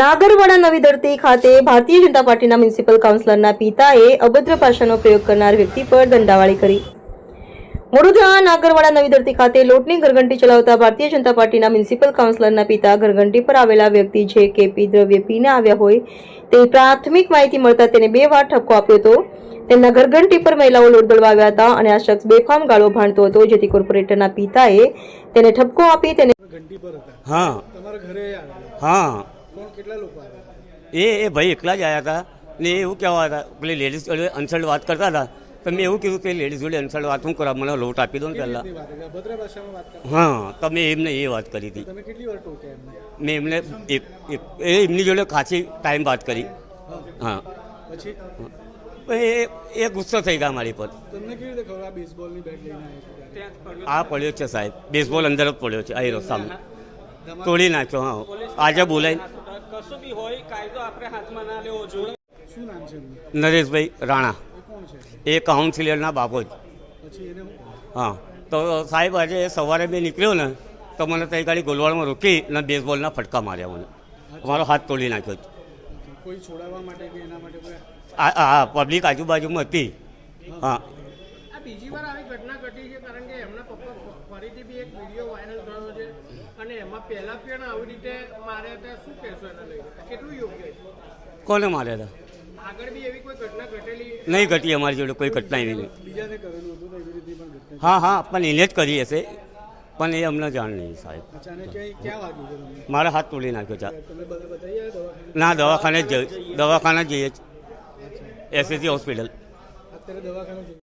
નાગરવાડા નવી ધરતી ખાતે ભારતીય જનતા પાર્ટીના મ્યુનિસિપલ કાઉન્સિલરના પિતાએ અભદ્ર ભાષાનો પ્રયોગ કરનાર વ્યક્તિ પર દંડાવાળી કરી. વડોદરા નાગરવાડા નવી ધરતી ખાતે લોટની ઘરઘંટી ચલાવતા ભારતીય જનતા પાર્ટીના મ્યુનિસિપલ કાઉન્સિલરના પિતા ઘરઘંટી પર આવેલા વ્યક્તિ જે કેપી દ્રવ્ય પીને આવ્યા હોય તે પ્રાથમિક માહિતી મળતા તેને બે વાર ઠપકો આપ્યો હતો. તેમના ઘરઘંટી પર મહિલાઓ લોટદળવા આવ્યા હતા અને આ શખ્સ બેફામ ગાળો ભાણતો હતો, જેથી કોર્પોરેટરના પિતાએ તેને ઠપકો આપી તેને ઘંટી પર હતા હા. તમારા ઘરે હા. કેટલા લોકો એ એ ભાઈ એકલા જ આવ્યા હતા. ને એવું કહેવા હતા પેલી લેડીઝ જોડે અનસલ્ટ વાત કરતા હતા. તો મેં એવું કીધું કે લેડીઝ જોડે અનસલ્ટ વાત હું કરવા? મને લોટ આપી દો ને પહેલાં. હા તો મેં એમને એ વાત કરી હતી. તમે કેટલી વાર ટોક્યા એમને? મેં એમને એક એ એમની જોડે ખાસી ટાઈમ વાત કરી. હા. પછી? એ એ ગુસ્સો થઈ ગયા મારી પર. તમને કેવી રીતે ખબર આ બેસબોલની બેટ લઈને આ પડ્યો છે સાહેબ. બેસબોલ અંદર જ પડ્યો છે અહીં સામે. તોડી નાખ્યો હા. આજે બોલાય કશું બી હોય કાયદો આપણે હાથમાં ના લેવો જોઈએ. શું નામ છે નરેશભાઈ રાણા. એ કોણ છે? એ કાઉન્સિલરના બાપો જ? હા. તો સાહેબ આજે સવારે મેં નીકળ્યો ને તો મને ત્યાં ગાડી ગોલવાડમાં રોકી અને બેઝબોલના ફટકા માર્યા મને. મારો હાથ તોડી નાખ્યો છે. કોઈ છોડાવવા માટે કે એના માટે કોઈ આ આ આ પબ્લિક આજુબાજુમાં હતી. હા. બીજી વાર આવી ઘટના ઘટી છે કારણ કે એમના પપ્પા ફરીથી બી એક વીડિયો વાયરલ થયો છે. અને એમાં પહેલા પણ આવી રીતે માર્યા હતા શું કહેશો એના લઈને? કેટલું યોગ્ય છે? કોને માર્યા હતા? આગળ બી એવી કોઈ ઘટના ઘટેલી? નહીં ઘટી અમારી જોડે કોઈ ઘટના એવી નહીં. બીજાને કરેલું હતું એવી રીતે પણ હા હા પણ એને જ કરી હશે. પણ એ અમને જાણ નહીં સાહેબ. મારા હાથ તોડી નાખ્યો આવ્યા ના દવાખાને જ દવાખાને જ જઈએ. SSC hospital